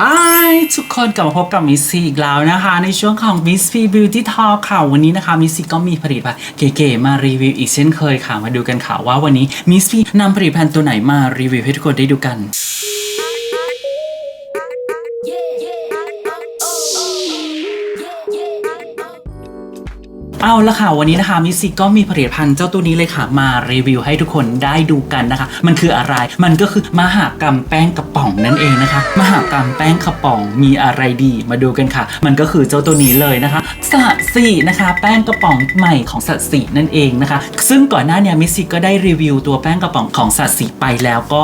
Hi ทุกคนกลับมาพบกับมิสซีอีกแล้วนะคะ ในช่วงของ Miss P Beauty Talk ค่ะ วันนี้นะคะมิสซีก็มีผลิตภัณฑ์เก๋ๆมารีวิวอีกเช่นเคยค่ะ มาดูกันค่ะว่าวันนี้มิสซีนำผลิตภัณฑ์ตัวไหนมารีวิวให้ทุกคนได้ดูกัน เอาละค่ะ วันนี้นะคะมิสซิก็มีผลิตภัณฑ์เจ้าตัวนี้เลยค่ะ มารีวิวให้ทุกคนได้ดูกันนะคะ มันคืออะไรมันก็คือมหากรรมแป้งกระป๋องนั่นเองนะคะ มหากรรมแป้งกระป๋องมีอะไรดีมาดูกันค่ะ มันก็คือเจ้าตัวนี้เลยนะคะสัตสีนะคะ แป้งกระป๋องใหม่ของสัตสีนั่นเองนะคะ ซึ่งก่อนหน้าเนี้มิสซิก็ได้รีวิวตัวแป้งกระป๋องของสัตสีไปแล้วก็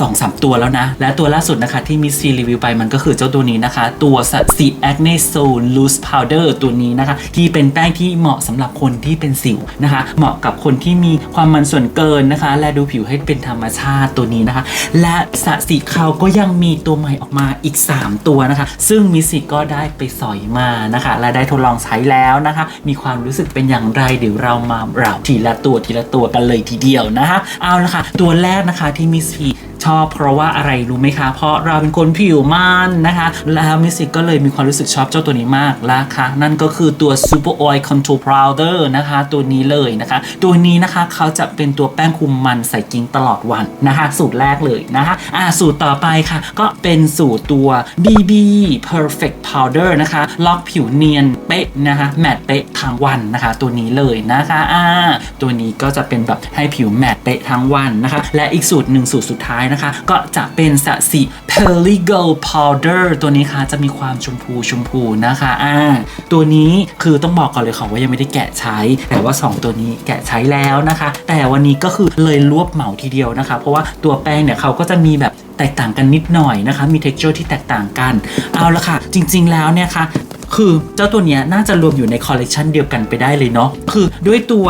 สองสามตัวแล้วนะ และตัวล่าสุดนะคะที่มิสซีรีวิวไปมันก็คือเจ้าตัวนี้นะคะ ตัวสัตสีแอคเนโซนลูสพาวเดอร์ตัวนี้นะคะ ที่เป็นแป้งที่เหมาะสำหรับคนที่เป็นสิวนะคะ เหมาะกับคนที่มีความมันส่วนเกินนะคะ และดูผิวให้เป็นธรรมชาติตัวนี้นะคะ และสัตสีเขาก็ยังมีตัวใหม่ออกมาอีก 3 ตัวนะคะ ซึ่งมิสซีก็ได้ไปสอยมานะคะและได้ทดลองใช้แล้วนะคะ มีความรู้สึกเป็นอย่างไรเดี๋ยวเรามาเราทีละตัวทีละตัวกันเลยทีเดียวนะคะ เอาละค่ะ ตัวแรกนะคะที่มิสซีชอบเพราะว่าอะไรรู้ไหมคะ เพราะเราเป็นคนผิวมันนะคะ แล้วมิสซิกก็เลยมีความรู้สึกชอบเจ้าตัวนี้มากนะคะนั่นก็คือตัว Super Oil Control Powder นะคะ ตัวนี้เลยนะคะ ตัวนี้นะคะเขาจะเป็นตัวแป้งคุมมันใส่กิ้งตลอดวันนะคะ สูตรแรกเลยนะคะอ่าสูตรต่อไปค่ะ ก็เป็นสูตรตัว BB Perfect Powder นะคะ ล็อกผิวเนียนเป๊ะนะคะแมตต์เป๊ะทั้งวันนะคะ ตัวนี้เลยนะคะอ่าตัวนี้ก็จะเป็นแบบให้ผิวแมตต์เป๊ะทั้งวันนะคะ และอีกสูตรหนึ่งสูตรสุดท้ายนะคะ ก็จะเป็นสสี Pearly Gold Powder ตัวนี้ค่ะจะมีความชมพูชมพูนะคะอ่าตัวนี้คือต้องบอกก่อนเลยค่ะว่ายังไม่ได้แกะใช้ แต่ว่า 2 ตัวนี้แกะใช้แล้วนะคะ แต่วันนี้ก็คือเลยรวบเหมาทีเดียวนะคะ เพราะว่าตัวแป้งเนี่ยเขาก็จะมีแบบแตกต่างกันนิดหน่อยนะคะ มี texture ที่แตกต่างกัน เอาละค่ะ จริง ๆ แล้วเนี่ยค่ะคือเจ้าตัวเนี้ยน่าจะรวมอยู่ในคอลเลกชันเดียวกันไปได้เลยเนาะคือด้วยตัว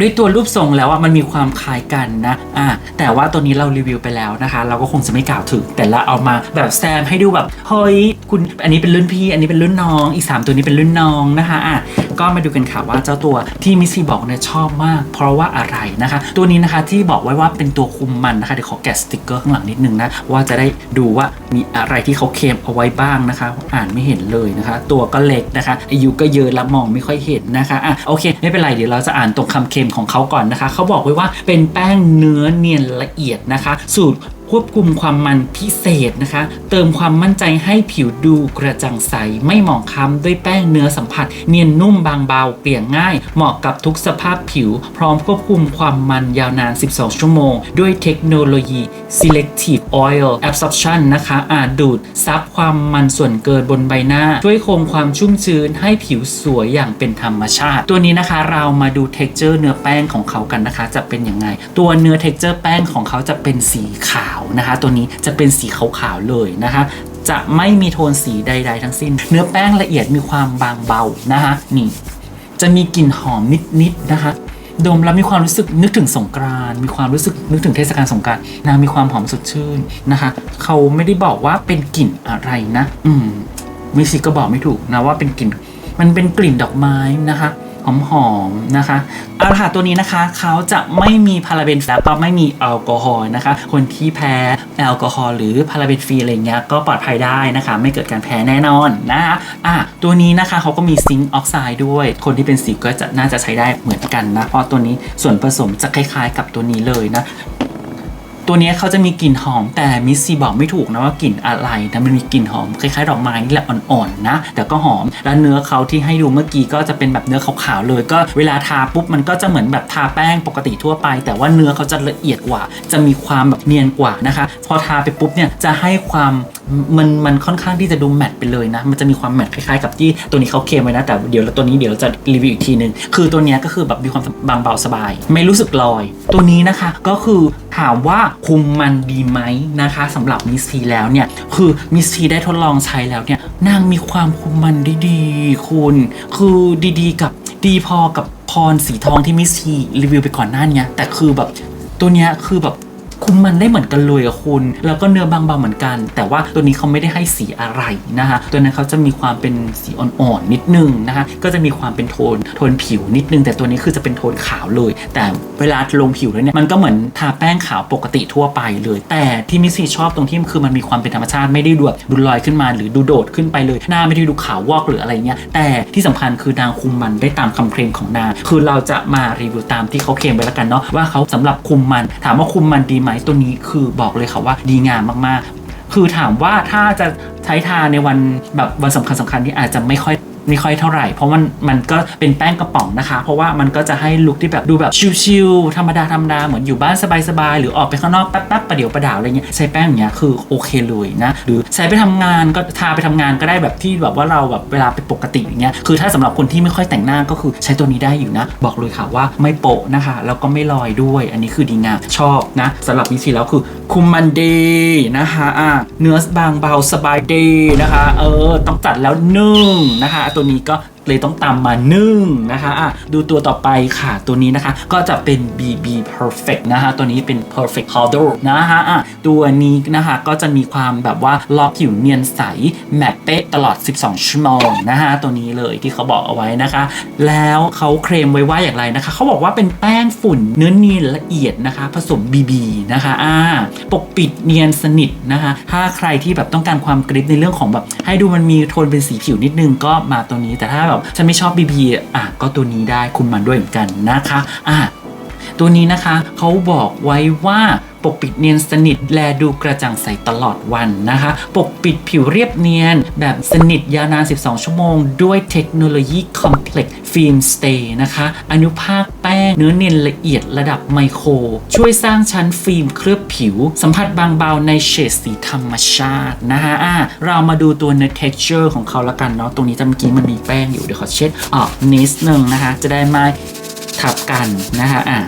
ด้วยตัวรูปทรงแล้วอะมันมีความคล้ายกันนะ อ่า แต่ว่าตัวนี้เรารีวิวไปแล้วนะคะ เราก็คงจะไม่กล่าวถึง แต่ละเอามาแบบแซมให้ดูแบบ เฮ้ย คุณ อันนี้เป็นรุ่นพี่ อันนี้เป็นรุ่นน้อง อีก 3 ตัวนี้เป็นรุ่นน้องนะคะ อะ ก็มาดูกันค่ะว่าเจ้าตัวที่มิสซี่บอกเนี่ยชอบมาก เพราะว่าอะไรนะคะ ตัวนี้นะคะที่บอกไว้ว่าเป็นตัวคุมมันนะคะ เดี๋ยวขอแกะสติกเกอร์ข้างหลังนิดนึงนะ ว่าจะได้ดูว่ามีอะไรที่เขาเคลมเอาไว้บ้างนะคะ อ่านไม่เห็นเลยนะคะ ตัวก็เล็กนะคะ อายุก็เยอะแล้วมองไม่ค่อยเห็นนะคะ อะ โอเค ไม่เป็นไร เดี๋ยวเราจะอ่านตรงคำค็มของเขาก่อนนะคะ เขาบอกไว้ว่าเป็นแป้งเนื้อเนียนละเอียดนะคะ สูตร ควบคุมความมันพิเศษนะคะ เติมความมั่นใจให้ผิวดูกระจ่างใส ไม่หมองคล้ำด้วยแป้งเนื้อสัมผัส เนียนนุ่มบางเบาเกลี่ยง่าย เหมาะกับทุกสภาพผิว พร้อมควบคุมความมันยาวนาน 12 ชั่วโมง ด้วยเทคโนโลยี selective oil absorption นะคะอาจดูดซับความมันส่วนเกินบนใบหน้า ช่วยคงความชุ่มชื้นให้ผิวสวยอย่างเป็นธรรมชาติ ตัวนี้นะคะเรามาดู texture เนื้อแป้งของเขากันนะคะ จะเป็นยังไง ตัวเนื้อ texture แป้งของเขาจะเป็นสีขาว นะคะ ตัวนี้จะเป็นสีขาวๆเลยนะคะ จะไม่มีโทนสีใด ๆ ทั้งสิ้น เนื้อแป้งละเอียดมีความบางเบานะคะนี่จะมีกลิ่นหอมนิดๆนะคะดมแล้วมีความรู้สึกนึกถึงสงกรานมีความรู้สึกนึกถึงเทศกาลสงกรานต์นะมีความหอมสดชื่นนะคะ เขาไม่ได้บอกว่าเป็นกลิ่นอะไรนะ อืมมิสิก็บอกไม่ถูกนะว่าเป็นกลิ่น มันเป็นกลิ่นดอกไม้นะคะ หอมๆนะคะอาหารตัวนี้นะคะเขาจะไม่มีพาราเบนแล้วก็ไม่มีแอลกอฮอล์นะคะ คนที่แพ้แอลกอฮอล์หรือพาราเบนฟรีอะไรเงี้ยก็ปลอดภัยได้นะคะ ไม่เกิดการแพ้แน่นอนนะคะอะตัวนี้นะคะเขาก็มีซิงค์ออกไซด์ด้วย คนที่เป็นสิวก็จะน่าจะใช้ได้เหมือนกันนะเพราะตัวนี้ส่วนผสมจะคล้ายๆ กับตัวนี้เลยนะ ตัวนี้เขาจะมีกลิ่นหอม แต่มิสซีบอกไม่ถูกนะว่ากลิ่นอะไรนะมันมีกลิ่นหอมคล้ายๆดอกไม้นี่แหละอ่อนๆนะ แต่ก็หอม แล้วเนื้อเขาที่ให้ดูเมื่อกี้ก็จะเป็นแบบเนื้อขาวๆเลย ก็เวลาทาปุ๊บมันก็จะเหมือนแบบทาแป้งปกติทั่วไป แต่ว่าเนื้อเขาจะละเอียดกว่า จะมีความแบบเนียนกว่านะคะ พอทาไปปุ๊บเนี่ยจะให้ความมันมันค่อนข้างที่จะดูแมตต์ไปเลยนะ มันจะมีความแมตต์คล้ายๆกับที่ตัวนี้เขาเคลมไว้นะ แต่เดี๋ยวตัวนี้เดี๋ยวจะรีวิวอีกทีนึง คือตัวนี้ก็คือแบบมีความบางเบาสบาย ไม่รู้สึกลอย ตัวนี้นะคะก็คือถามว่าคุมมันดีไหมนะคะสำหรับมิสซีแล้วเนี่ย คือมิสซีได้ทดลองใช้แล้วเนี่ยนางมีความคุมมันได้ดีคุณ คือดีๆ กับดีพอกับพรสีทองที่มิสซีรีวิวไปก่อนหน้านี้แต่คือแบบตัวเนี้ยคือแบบ คุมมันได้เหมือนกันเลยอะคุณ แล้วก็เนื้อบางเบาเหมือนกัน แต่ว่าตัวนี้เขาไม่ได้ให้สีอะไรนะคะตัวนั้นเขาจะมีความเป็นสีอ่อนๆนิดนึงนะคะก็จะมีความเป็นโทนโทนผิวนิดนึง แต่ตัวนี้คือจะเป็นโทนขาวเลย แต่เวลาลงผิวแล้วเนี่ยมันก็เหมือนทาแป้งขาวปกติทั่วไปเลย แต่ที่มิสซี่ชอบตรงที่คือมันมีความเป็นธรรมชาติไม่ได้ดูแบบดูลอยขึ้นมาหรือดูโดดขึ้นไปเลย หน้าไม่ได้ดูขาววอกหรืออะไรเงี้ยแต่ที่สำคัญคือนางคุมมันได้ตามคำเคลมของนางคือเราจะมารีวิวตามที่เขาเคลมไปแล้วกันเนาะว่าเขาสำหรับคุมมัน ถามว่าคุมมันดีไหมตัวนี้คือบอกเลยค่ะว่าดีงามมากๆ คือถามว่าถ้าจะใช้ทาในวันแบบวันสำคัญสำคัญที่อาจจะไม่ค่อย ไม่ค่อยเท่าไหร่ เพราะมันมันก็เป็นแป้งกระป๋องนะคะ เพราะว่ามันก็จะให้ลุคที่แบบดูแบบชิลๆธรรมดาธรรมดาเหมือนอยู่บ้านสบายๆหรือออกไปข้างนอกแป๊บๆประเดี๋ยวประดาวอะไรเงี้ยใช้แป้งอย่างเงี้ยคือโอเคเลยนะหรือใช้ไปทำงานก็ทาไปทำงานก็ได้แบบที่แบบว่าเราแบบเวลาไปปกติอย่างเงี้ยคือถ้าสำหรับคนที่ไม่ค่อยแต่งหน้าก็คือใช้ตัวนี้ได้อยู่นะ บอกเลยค่ะว่าไม่โปะนะคะแล้วก็ไม่ลอยด้วย อันนี้คือดีงามชอบนะสำหรับวิธีแล้วคือคุมมันดีนะคะอะเนื้อบางเบาสบายดีนะคะ เออต้องจัดแล้วนึ่งนะคะตัวนี้ก็ เลยต้องตามมานึ่งนะคะอะดูตัวต่อไปค่ะ ตัวนี้นะคะ ก็จะเป็น BB Perfect นะคะตัวนี้เป็น Perfect Powder นะคะอะตัวนี้นะคะก็จะมีความแบบว่าล็อกผิวเนียนใส แมตเป๊ะตลอด 12 ชั่วโมงนะคะตัวนี้เลยที่เขาบอกเอาไว้นะคะ แล้วเขาเคลมไว้ว่าอย่างไรนะคะ เขาบอกว่าเป็นแป้งฝุ่นเนื้อเนียนละเอียดนะคะ ผสม BB นะคะอ่าปกปิดเนียนสนิทนะคะ ถ้าใครที่แบบต้องการความกริบในเรื่องของแบบให้ดูมันมีโทนเป็นสีผิวนิดนึงก็มาตัวนี้แต่ถ้าแบบฉันไม่ชอบ BB อะก็ตัวนี้ได้คุมมันด้วยเหมือนกันนะคะอะ ตัวนี้นะคะเขาบอกไว้ว่าปกปิดเนียนสนิทแลดูกระจ่างใสตลอดวันนะคะ ปกปิดผิวเรียบเนียน แบบสนิทยาวนาน 12 ชั่วโมง ด้วยเทคโนโลยี Complex Film Stay นะคะ อนุภาคแป้งเนื้อเนียนละเอียดระดับไมโคร ช่วยสร้างชั้นฟิล์มเคลือบผิว สัมผัสบางเบาในเฉดสีธรรมชาตินะคะะเรามาดูตัวเนื้อ texture ของเขาละกันเนาะตรงนี้จะเมื่อกี้มันมีแป้งอยู่เดี๋ยวขอเช็ดออกนิดนึงนะคะ จะได้ไม่ทับกันนะคะอะ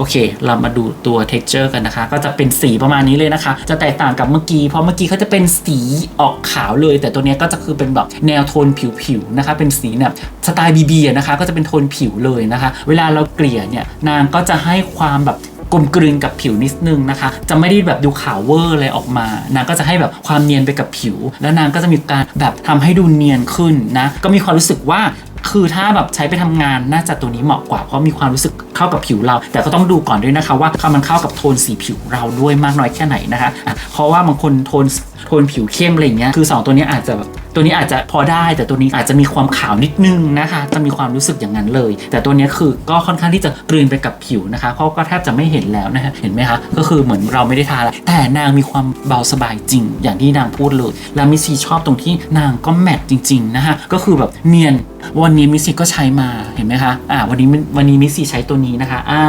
โอเค เรามาดูตัว texture กันนะคะ ก็จะเป็นสีประมาณนี้เลยนะคะ จะแตกต่างกับเมื่อกี้ เพราะเมื่อกี้เขาจะเป็นสีออกขาวเลย แต่ตัวนี้ก็จะคือเป็นแบบแนวโทนผิวๆนะคะ เป็นสีแบบสไตล์บีบีนะคะ ก็จะเป็นโทนผิวเลยนะคะ เวลาเราเกลี่ยเนี่ย นางก็จะให้ความแบบกลมกลืนกับผิวนิดนึงนะคะ จะไม่ได้แบบดูขาวเวอร์อะไรออกมา นางก็จะให้แบบความเนียนไปกับผิว แล้วนางก็จะมีการแบบทำให้ดูเนียนขึ้นนะ ก็มีความรู้สึกว่า คือถ้าแบบใช้ไปทำงานน่าจะตัวนี้เหมาะกว่าเพราะมีความรู้สึกเข้ากับผิวเรา แต่ก็ต้องดูก่อนด้วยนะคะว่ามันเข้ากับโทนสีผิวเราด้วยมากน้อยแค่ไหนนะคะะเพราะว่าบางคนโทน โทนผิวเข้มอะไรอย่างเงี้ยคือสองตัวนี้อาจจะแบบตัวนี้อาจจะพอได้ แต่ตัวนี้อาจจะมีความขาวนิดนึงนะคะ จะมีความรู้สึกอย่างนั้นเลย แต่ตัวนี้คือก็ค่อนข้างที่จะกลืนไปกับผิวนะคะ เพราะก็แทบจะไม่เห็นแล้วนะฮะเห็นไหมคะ ก็คือเหมือนเราไม่ได้ทาแล้วแต่นางมีความเบาสบายจริง อย่างที่นางพูดเลย แล้วมิสซีชอบตรงที่นางก็แมทจริง ๆ นะคะก็คือแบบเนียนวันนี้มิสซี่ก็ใช้มาเห็นไหมคะอ่าวันนี้วันนี้มิสซี่ใช้ตัวนี้นะคะอ่า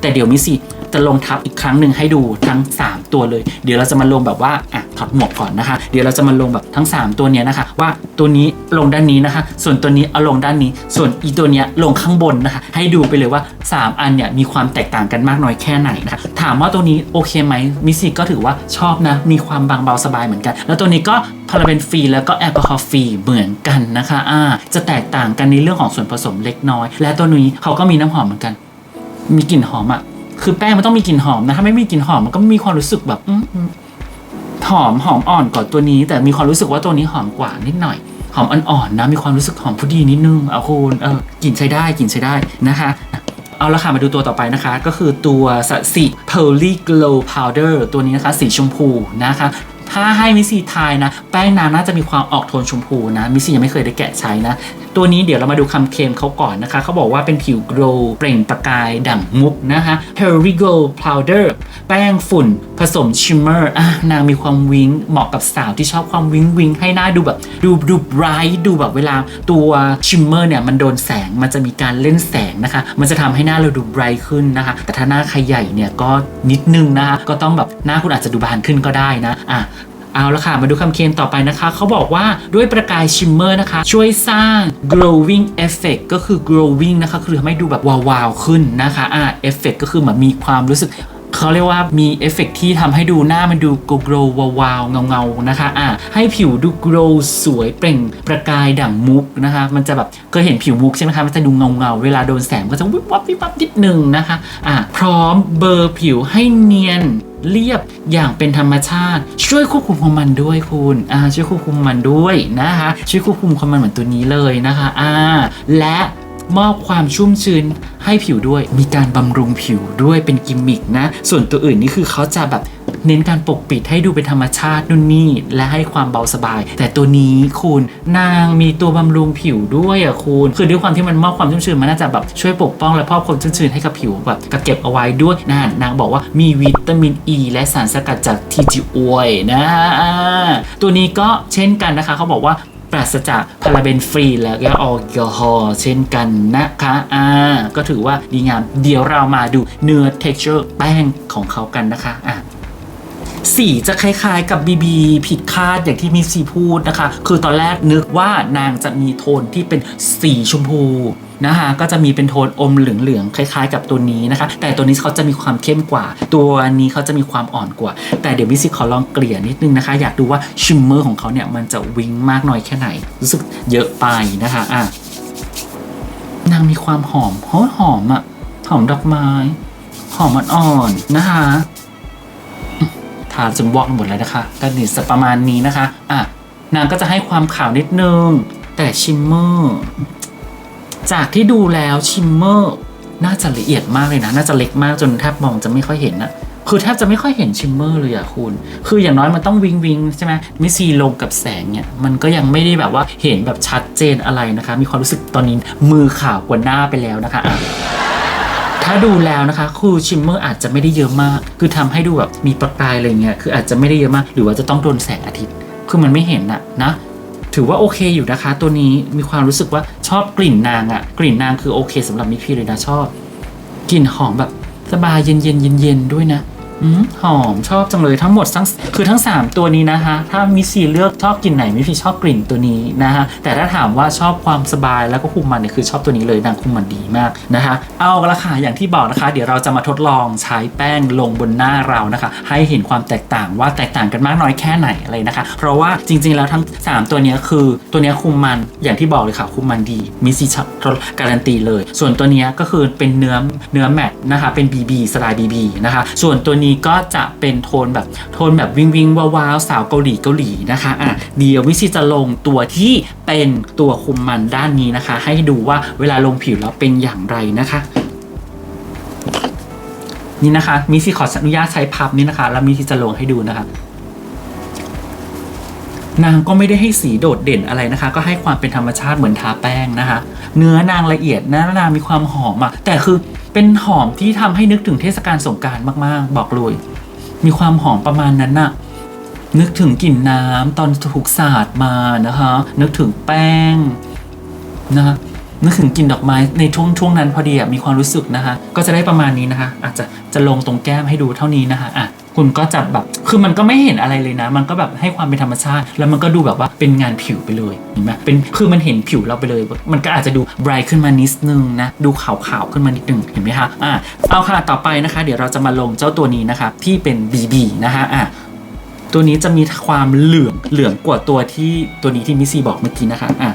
แต่เดี๋ยวมิสซี่ จะลงทับอีกครั้งหนึ่งให้ดูทั้ง 3 ตัวเลย เดี๋ยวเราจะมาลงแบบว่าอะถอดหมวกก่อนนะคะ เดี๋ยวเราจะมาลงแบบทั้ง 3 ตัวเนี้ยนะคะ ว่าตัวนี้ลงด้านนี้นะคะ ส่วนตัวนี้เอาลงด้านนี้ ส่วนอีตัวเนี้ยลงข้างบนนะคะ ให้ดูไปเลยว่า 3 อันเนี่ยมีความแตกต่างกันมากน้อยแค่ไหนนะคะถามว่าตัวนี้โอเคไหมมิสซี่ก็ถือว่าชอบนะมีความบางเบาสบายเหมือนกัน แล้วตัวนี้ก็พาราเบนฟรีแล้วก็แอลกอฮอล์ฟรีเหมือนกันนะคะอ่าจะแตกต่างกันในเรื่องของส่วนผสมเล็กน้อย และตัวนี้เขาก็มีน้ำหอมเหมือนกัน มีกลิ่นหอมอะ่ะ คือแป้งมันต้องมีกลิ่นหอมนะ ถ้าไม่มีกลิ่นหอมมันก็มีความรู้สึกแบบอืมอืมหอมหอมอ่อนกว่าตัวนี้ แต่มีความรู้สึกว่าตัวนี้หอมกว่านิดหน่อย หอมอ่อนๆนะ มีความรู้สึกหอมผู้ดีนิดนึงเอาคุณเออกลิ่นใช้ได้กลิ่นใช้ได้นะคะเอาละค่ะ มาดูตัวต่อไปนะคะ ก็คือตัวสสิ Pearly Glow Powder ตัวนี้นะคะ สีชมพูนะคะ ถ้าให้มิสซี่ทายนะ แป้งนางน่าจะมีความออกโทนชมพูนะ มิสซี่ยังไม่เคยได้แกะใช้นะ ตัวนี้เดี๋ยวเรามาดูคำเคลมเขาก่อนนะคะ เขาบอกว่าเป็นผิว glow เปล่งประกายดั่งมุกนะคะ Pearly Glow Powder แป้งฝุ่นผสมชิมเมอร์อะนางมีความวิงเหมาะกับสาวที่ชอบความวิงวิงให้หน้าดูแบบ ดูดูไบรท์ดูแบบเวลาตัวชิมเมอร์เนี่ยมันโดนแสงมันจะมีการเล่นแสงนะคะ มันจะทำให้หน้าเราดูไบรท์ขึ้นนะคะ แต่ถ้าหน้าใครใหญ่เนี่ยก็นิดนึงนะคะก็ต้องแบบหน้าคุณอาจจะดูบานขึ้นก็ได้นะอะ เอาละค่ะ มาดูคำเคลมต่อไปนะคะ เขาบอกว่าด้วยประกายชิมเมอร์นะคะ ช่วยสร้าง glowing effect ก็คือ glowing นะคะ คือทำให้ดูแบบวาวๆขึ้นนะคะอ่า effect ก็คือเหมือนมีความรู้สึก เขาเรียกว่ามีเอฟเฟกต์ที่ทำให้ดูหน้ามันดูโกลว์วาวๆเงาๆนะคะอะให้ผิวดูโกลว์สวยเปล่งประกายดั่งมุกนะคะ มันจะแบบเคยเห็นผิวมุกใช่ไหมคะมันจะดูเงาๆเวลาโดนแสงก็จะวิบวับวิบวับนิดนึงนะคะอะพร้อมเบอร์ผิวให้เนียนเรียบอย่างเป็นธรรมชาติ ช่วยควบคุมความมันด้วยคุณอ่าช่วยควบคุมมันด้วยนะคะ ช่วยควบคุมความมันเหมือนตัวนี้เลยนะคะอ่าและ มอบความชุ่มชื้นให้ผิวด้วย มีการบำรุงผิวด้วยเป็นกิมมิกนะ ส่วนตัวอื่นนี่คือเขาจะแบบเน้นการปกปิดให้ดูเป็นธรรมชาตินู่นนี่ และให้ความเบาสบาย แต่ตัวนี้คุณนางมีตัวบำรุงผิวด้วยอะคุณ คือด้วยความที่มันมอบความชุ่มชื้นมันน่าจะแบบช่วยปกป้องและมอบความชุ่มชื้นให้กับผิวแบบกักเก็บเอาไว้ด้วยนะนางบอกว่ามีวิตามินอ e ีและสารสกัดจากทีจิโอยนะ ตัวนี้ก็เช่นกันนะคะเขาบอกว่า ปราศจากพาราเบนฟรีแล้วก็แอลกอฮอล์เช่นกันนะคะอ่าก็ถือว่าดีงามเดี๋ยวเรามาดูเนื้อ texture แป้งของเขากันนะคะอะสีจะคล้ายๆกับบีบีผิดคาดอย่างที่มิซีพูดนะคะ คือตอนแรกนึกว่านางจะมีโทนที่เป็นสีชมพู นะคะก็จะมีเป็นโทนอมเหลืองๆคล้าย ๆ กับตัวนี้นะคะ แต่ตัวนี้เขาจะมีความเข้มกว่า ตัวนี้เขาจะมีความอ่อนกว่า แต่เดี๋ยวมิซิขอลองเกลี่ยนิดนึงนะคะ อยากดูว่าชิมเมอร์ของเขาเนี่ยมันจะวิงมากน้อยแค่ไหน รู้สึกเยอะไปนะคะอะนางมีความหอมหอมหอมอะหอมดอกไม้ หอมอ่อนๆนะคะทาจนวอกหมดแล้วนะคะก็นี่สักประมาณนี้นะคะ อะ นางก็จะให้ความขาวนิดนึง แต่ชิมเมอร์ จากที่ดูแล้วชิมเมอร์น่าจะละเอียดมากเลยนะ น่าจะเล็กมากจนแทบมองจะไม่ค่อยเห็นนะคือแทบจะไม่ค่อยเห็นชิมเมอร์เลยอะคุณ คืออย่างน้อยมันต้องวิงวิงใช่ไหมมิซีลงกับแสงเนี่ย มันก็ยังไม่ได้แบบว่าเห็นแบบชัดเจนอะไรนะคะ มีความรู้สึกตอนนี้มือขาวกว่าหน้าไปแล้วนะคะถ้าดูแล้วนะคะคือชิมเมอร์อาจจะไม่ได้เยอะมาก คือทำให้ดูแบบมีประกายอะไรเงี้ย คืออาจจะไม่ได้เยอะมาก หรือว่าจะต้องโดนแสงอาทิตย์ คือมันไม่เห็นอะนะ ถือว่าโอเคอยู่นะคะ ตัวนี้มีความรู้สึกว่าชอบกลิ่นนางอะกลิ่นนางคือโอเคสำหรับมิพี่เลยนะชอบ กลิ่นหอมแบบสบายเย็นเย็นเย็นเย็นด้วยนะ อืมหอมชอบจังเลยทั้งหมดทั้งคือทั้ง 3 ตัวนี้นะคะ ถ้ามิสซีเลือกชอบกลิ่นไหนมิสซีชอบกลิ่นตัวนี้นะคะ แต่ถ้าถามว่าชอบความสบายแล้วก็คุมมันเนี่ยคือชอบตัวนี้เลยนางคุมมันดีมากนะคะ เอาละค่ะอย่างที่บอกนะคะ เดี๋ยวเราจะมาทดลองใช้แป้งลงบนหน้าเรานะคะ ให้เห็นความแตกต่างว่าแตกต่างกันมากน้อยแค่ไหนอะไรนะคะ เพราะว่าจริง ๆ แล้วทั้ง 3 ตัวนี้คือตัวนี้คุมมันอย่างที่บอกเลยค่ะคุมมันดีมิสซีการันตีเลย ส่วนตัวนี้ก็คือเป็นเนื้อเนื้อแมตต์นะคะเป็น BB สไตล์ BB นะคะส่วนตัวนี้ก็จะเป็นโทนแบบโทนแบบวิงวิงวาวๆสาวเกาหลีเกาหลีนะคะอะเดี๋ยววิซีจะลงตัวที่เป็นตัวคุมมันด้านนี้นะคะ ให้ดูว่าเวลาลงผิวแล้วเป็นอย่างไรนะคะนี่นะคะมิซีขออนุญาตใช้พับนี่นะคะ แล้วมิซีจะลงให้ดูนะคะ นางก็ไม่ได้ให้สีโดดเด่นอะไรนะคะ ก็ให้ความเป็นธรรมชาติเหมือนทาแป้งนะคะ เนื้อนางละเอียดนะนางมีความหอมอะแต่คือ เป็นหอมที่ทำให้นึกถึงเทศกาลสงการมากๆ บอกเลย มีความหอมประมาณนั้นน่ะ นึกถึงกลิ่นน้ำตอนถูกสาดมานะคะ นึกถึงแป้งนะคะนึกถึงกลิ่นดอกไม้ในช่วงช่วงนั้นพอดีอะมีความรู้สึกนะคะ ก็จะได้ประมาณนี้นะคะ อาจจะจะลงตรงแก้มให้ดูเท่านี้นะคะอะ คุณก็จะแบบคือมันก็ไม่เห็นอะไรเลยนะ มันก็แบบให้ความเป็นธรรมชาติ แล้วมันก็ดูแบบว่าเป็นงานผิวไปเลยเห็นไหมเป็นคือมันเห็นผิวเราไปเลย มันก็อาจจะดูไบรท์ขึ้นมานิดนึงนะดูขาวๆขึ้นมานิดนึงเห็นไหมคะอะเอาค่ะต่อไปนะคะ เดี๋ยวเราจะมาลงเจ้าตัวนี้นะคะที่เป็น BB นะคะอะตัวนี้จะมีความเหลืองเหลืองกว่าตัวที่ตัวนี้ที่มิซี่บอกเมื่อกี้นะคะอะ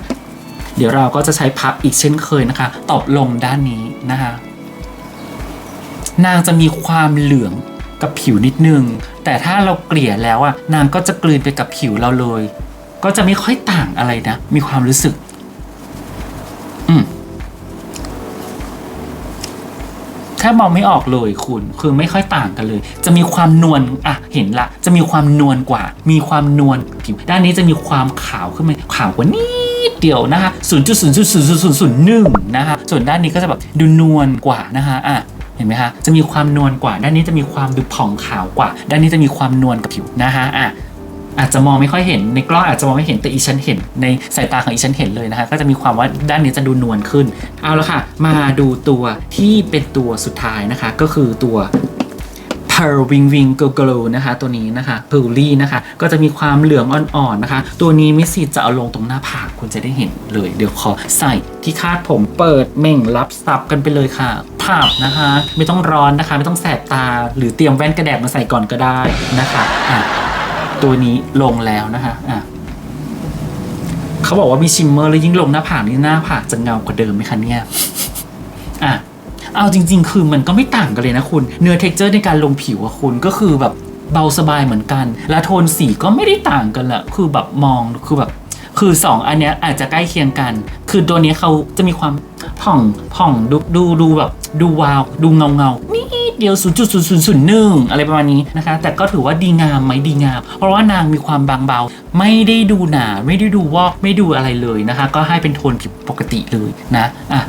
เดี๋ยวเราก็จะใช้พับอีกเช่นเคยนะคะ ตบลงด้านนี้นะคะ นางจะมีความเหลือง กับผิวนิดนึง แต่ถ้าเราเกลี่ยแล้วอะนางก็จะกลืนไปกับผิวเราเลย ก็จะไม่ค่อยต่างอะไรนะ มีความรู้สึก อืมแทบมองไม่ออกเลยคุณคือไม่ค่อยต่างกันเลย จะมีความนวลอะเห็นละ จะมีความนวลกว่า มีความนวลผิวด้านนี้จะมีความขาวขึ้นมาขาวกว่านิดเดียวนะคะ0.0000001นะคะส่วนด้านนี้ก็จะแบบดูนวลกว่านะคะอะ เห็นไหมคะจะมีความนวลกว่า ด้านนี้จะมีความดูผ่องขาวกว่า ด้านนี้จะมีความนวลกับผิวนะคะอะอาจจะมองไม่ค่อยเห็นในกล้องอาจจะมองไม่เห็นแต่อีฉันเห็นในสายตาของอีฉันเห็นเลยนะคะ ก็จะมีความว่าด้านนี้จะดูนวลขึ้น เอาละค่ะ มาดูตัวที่เป็นตัวสุดท้ายนะคะ ก็คือตัว พ Her Wing Wing Glow Glow นะคะตัวนี้นะคะ p e r l y นะคะ ก็จะมีความเหลืองอ่อนๆนะคะ ตัวนี้มิสซีจะเอาลงตรงหน้าผากคุณจะได้เห็นเลย เดี๋ยวขอใส่ที่คาดผมเปิดเม่งรับซับกันไปเลยค่ะภาพนะคะ ไม่ต้องร้อนนะคะ ไม่ต้องแสบตา หรือเตรียมแว่นกระแดดมาใส่ก่อนก็ได้นะคะอะตัวนี้ลงแล้วนะคะอะเขาบอกว่ามีชิมเมอร์แล้วยิ่งลงหน้าผากนี่หน้าผากจะเงากว่าเดิมไหมคะเนี่ย เอาจริง ๆ คือมันก็ไม่ต่างกันเลยนะคุณ เนื้อเท็กเจอร์ในการลงผิวอะคุณก็คือแบบเบาสบายเหมือนกัน และโทนสีก็ไม่ได้ต่างกันแหละคือแบบมองคือแบบ คือ 2 อันเนี้ยอาจจะใกล้เคียงกัน คือตัวนี้เขาจะมีความผ่องผ่องดูดูดูแบบดูวาว ดูเงาเงานี่เดียว 0.0001 อะไรประมาณนี้นะคะ แต่ก็ถือว่าดีงามไหมดีงาม เพราะว่านางมีความบางเบา ไม่ได้ดูหนา ไม่ได้ดูวอก ไม่ดูอะไรเลยนะคะ ก็ให้เป็นโทนผิวปกติเลยนะ อะ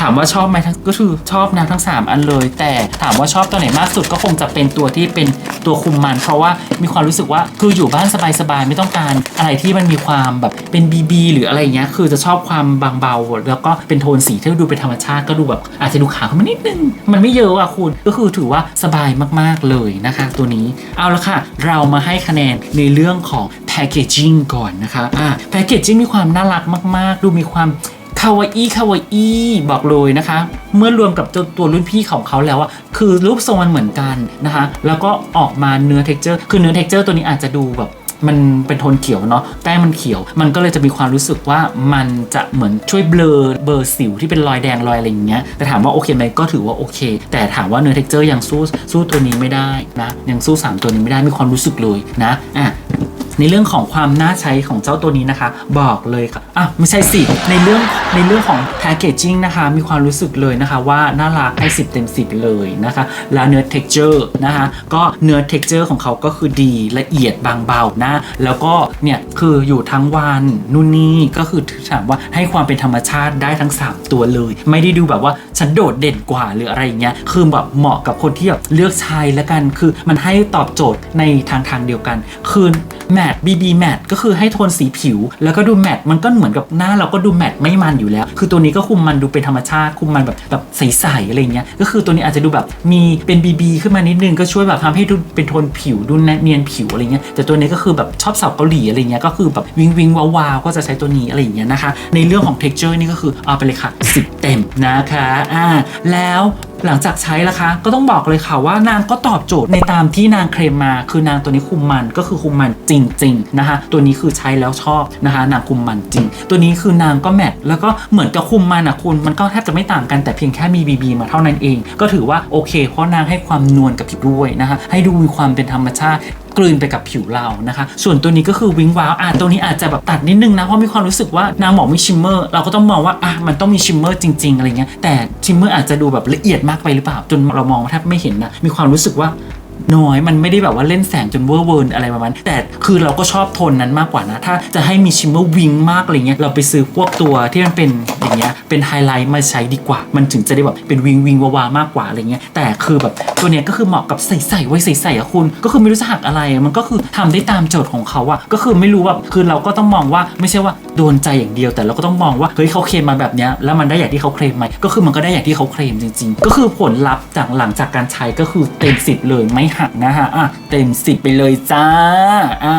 ถามว่าชอบไหมก็คือชอบนะทั้ง 3 อันเลย แต่ถามว่าชอบตัวไหนมากสุดก็คงจะเป็นตัวที่เป็นตัวคุมมัน เพราะว่ามีความรู้สึกว่าคืออยู่บ้านสบายๆไม่ต้องการอะไรที่มันมีความแบบเป็นบีบีหรืออะไรอย่างเงี้ยคือจะชอบความบางเบา แล้วก็เป็นโทนสีที่ดูเป็นธรรมชาติก็ดูแบบอาจจะดูขาวขึ้นมานิดนึง มันไม่เยอะอะคุณก็คือถือว่าสบายมากๆเลยนะคะ ตัวนี้เอาละค่ะ เรามาให้คะแนนในเรื่องของแพ c เกจิ้งก่อนนะคะอ่าแพ c เกจิ้งมีความน่ารักมาก ๆ ดูมีความ คาวาอี้คาวาอี้บอกเลยนะคะ เมื่อรวมกับตัวตัวรุ่นพี่ของเขาแล้วอะคือรูปทรงมันเหมือนกันนะคะ แล้วก็ออกมาเนื้อเท็กเจอร์คือเนื้อเท็กเจอร์ตัวนี้อาจจะดูแบบมันเป็นโทนเขียวเนาะแป้งมันเขียว มันก็เลยจะมีความรู้สึกว่ามันจะเหมือนช่วยเบลอเบอร์สิวที่เป็นรอยแดงรอยอะไรอย่างเงี้ยแต่ถามว่าโอเคไหมก็ถือว่าโอเค แต่ถามว่าเนื้อเท็กเจอร์ยังสู้สู้ตัวนี้ไม่ได้นะยังสู้สามตัวนี้ไม่ได้มีความรู้สึกเลยนะอะ ในเรื่องของความน่าใช้ของเจ้าตัวนี้นะคะ บอกเลยค่ะอะไม่ใช่สิในเรื่องในเรื่องของแพ c เกจิ้งนะคะ มีความรู้สึกเลยนะคะว่าน่ารักให้10 เต็ม 10 เลยนะคะ แล้วเนื้อ texture นะคะก็เนื้อ texture ของเขาก็คือดีละเอียดบางเบานะ แล้วก็เนี่ยคืออยู่ทั้งวันนู่นนี่ก็คือถามว่าให้ความเป็นธรรมชาติได้ทั้ง 3 ตัวเลย ไม่ได้ดูแบบว่าฉันโดดเด่นกว่าหรืออะไรอย่างเงี้ยคือแบบเหมาะกับคนที่แบบเลือกใช้แล้วกัน คือมันให้ตอบโจทย์ในทางทางเดียวกันคือแมท BB แมทก็คือให้โทนสีผิว แล้วก็ดูแมทมันก็เหมือนกับหน้าเราก็ดูแมทไม่มันอยู่แล้ว คือตัวนี้ก็คุมมันดูเป็นธรรมชาติ คุมมันแบบแบบใสๆอะไรเงี้ยก็คือตัวนี้อาจจะดูแบบมีเป็น BB ขึ้นมานิดนึงก็ช่วยแบบทำให้ดูเป็นโทนผิวดูเนียนผิวอะไรเงี้ยแต่ตัวนี้ก็คือแบบชอบสาวเกาหลีอะไรเงี้ยก็คือแบบวิงวิงวาวๆก็จะใช้ตัวนี้อะไรอย่างเงี้ยนะคะในเรื่องของ texture นี่ก็คือเอาไปเลยค่ะ10 เต็มนะคะอ่าแล้วหลังจากใช้ละคะ ก็ต้องบอกเลยค่ะว่านางก็ตอบโจทย์ในตามที่นางเคลมมา คือนางตัวนี้คุมมันก็คือคุมมันจริง ๆนะคะ ตัวนี้คือใช้แล้วชอบนะคะ นางคุมมันจริง ตัวนี้คือนางก็แมทแล้วก็เหมือนกับคุมมันอะคุณมันก็แทบจะไม่ต่างกันแต่เพียงแค่มี BB มาเท่านั้นเอง ก็ถือว่าโอเค เพราะนางให้ความนวลกับผิวด้วยนะคะ ให้ดูมีความเป็นธรรมชาติ กลืนไปกับผิวเรานะคะ ส่วนตัวนี้ก็คือวิงว้าวอะตัวนี้อาจจะแบบตัดนิดนึงนะเพราะมีความรู้สึกว่านางบอกมีชิมเมอร์เราก็ต้องมองว่าอะมันต้องมีชิมเมอร์จริงๆอะไรเงี้ยแต่ชิมเมอร์อาจจะดูแบบละเอียดมากไปหรือเปล่าจนเรามองแทบไม่เห็นนะมีความรู้สึกว่า น้อยมันไม่ได้แบบว่าเล่นแสงจนเวอร์เวิร์นอะไรประมาณนั้นแต่คือเราก็ชอบโทนนั้นมากกว่านะ ถ้าจะให้มีชิมเมอร์วิงมากอะไรเงี้ยเราไปซื้อพวกตัวที่มันเป็นอย่างเงี้ยเป็นไฮไลท์มาใช้ดีกว่า มันถึงจะได้แบบเป็นวิงวิงวาวามากกว่าอะไรเงี้ยแต่คือแบบตัวเนี้ยก็คือเหมาะกับใส่ใส่ไว้ใส่ใส่อะคุณ ก็คือไม่รู้จะหักอะไรมันก็คือทำได้ตามโจทย์ของเขาอะก็คือไม่รู้แบบคือเราก็ต้องมองว่าไม่ใช่ว่าโดนใจอย่างเดียวแต่เราก็ต้องมองว่าเฮ้ยเขาเคลมมาแบบเนี้ยแล้วมันได้อย่างที่เขาเคลมไหมก็คือมันก็ได้อย่างที่เขาเคลมจริง ๆ ก็คือผลลัพธ์จากหลังจากการใช้ก็คือเต็มสิบเลยไม่หักนะฮะอะเต็มสิบไปเลยจ้าอ่า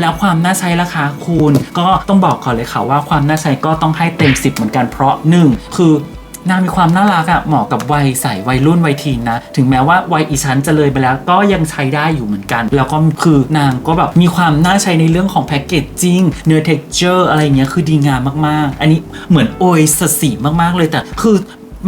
แล้วความน่าใช้ราคาคูณก็ต้องบอกก่อนเลยค่ะว่าความน่าใช้ก็ต้องให้เต็ม 10 เหมือนกันเพราะ 1 คือนางมีความน่ารักอะเหมาะกับวัยใส่วัยรุ่นวัยทีนนะ ถึงแม้ว่าวัยอีชั้นจะเลยไปแล้วก็ยังใช้ได้อยู่เหมือนกัน แล้วก็คือนางก็แบบมีความน่าใช้ในเรื่องของแพคเกจจิ้งเนื้อเท็กเจอร์อะไรเงี้ยคือดีงามมากๆ อันนี้เหมือนโอยสสีมากๆเลยแต่คือ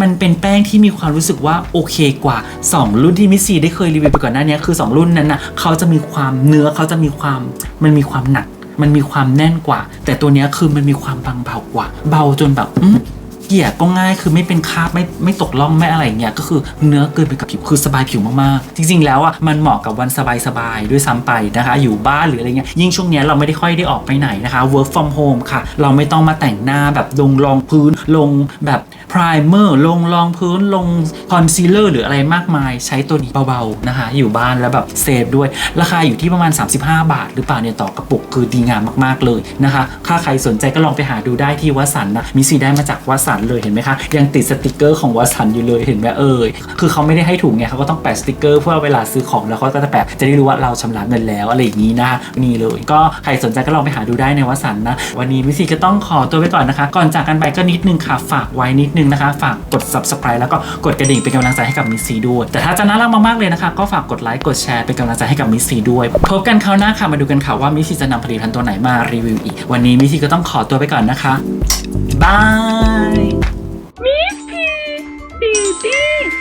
มันเป็นแป้งที่มีความรู้สึกว่าโอเคกว่า 2 รุ่นที่มิซีได้เคยรีวิวไปก่อนหน้านี้คือ 2 รุ่นนั้นนะเขาจะมีความเนื้อเขาจะมีความมันมีความหนัก มันมีความแน่นกว่า แต่ตัวนี้คือมันมีความบางเบากว่า เบาจนแบบ เกลี่ยก็ง่ายคือไม่เป็นคราบไม่ไม่ตกล่องไม่อะไรอย่างเงี้ยก็คือเนื้อเกินไปกับผิวคือสบายผิวมากๆ จริง ๆ แล้วอะมันเหมาะกับวันสบายๆด้วยซ้ำไปนะคะ อยู่บ้านหรืออะไรเงี้ยยิ่งช่วงเนี้ยเราไม่ได้ค่อยได้ออกไปไหนนะคะ work from home ค่ะ เราไม่ต้องมาแต่งหน้าแบบลงรองพื้นลงแบบ primer ลงรองพื้นลง concealer หรืออะไรมากมาย ใช้ตัวนี้เบาๆนะคะ อยู่บ้านแล้วแบบเซฟด้วย ราคาอยู่ที่ประมาณ 35 บาท หรือเปล่าเนี่ยต่อกระปุกคือดีงามมากๆเลยนะคะถ้าใครสนใจก็ลองไปหาดูได้ที่วัสันนะมิสซีได้มาจากวัสันนเลยเห็นไหมคะ ยังติดสติกเกอร์ของวสันอยู่เลยเห็นไหมเอ่ยคือเขาไม่ได้ให้ถุงไงเขาก็ต้องแปะสติกเกอร์เพื่อเวลาซื้อของแล้วเขาก็จะแปะจะได้รู้ว่าเราชำระเงินแล้วอะไรอย่างนี้นะคะนี่เลยก็ใครสนใจก็ลองไปหาดูได้ในวสันนะ วันนี้วิซีก็ต้องขอตัวไปก่อนนะคะ ก่อนจากกันไปก็นิดนึงค่ะฝากไว้นิดนึงนะคะ ฝากกด subscribe แล้วก็กดกระดิ่งเป็นกำลังใจให้กับมิสซีด้วย แต่ถ้าจะน่ารักมากๆเลยนะคะ ก็ฝากกดไลค์กดแชร์เป็นกำลังใจให้กับมิสซีด้วยพบกันคราวหน้าค่ะมาดูกันค่ะว่ามิซีจะนำผลิตภัณฑ์ตัวไหนมารีวิวอีก วันนี้มิซีก็ต้องขอตัวไปก่อนนะคะบาย Miski. Bebe.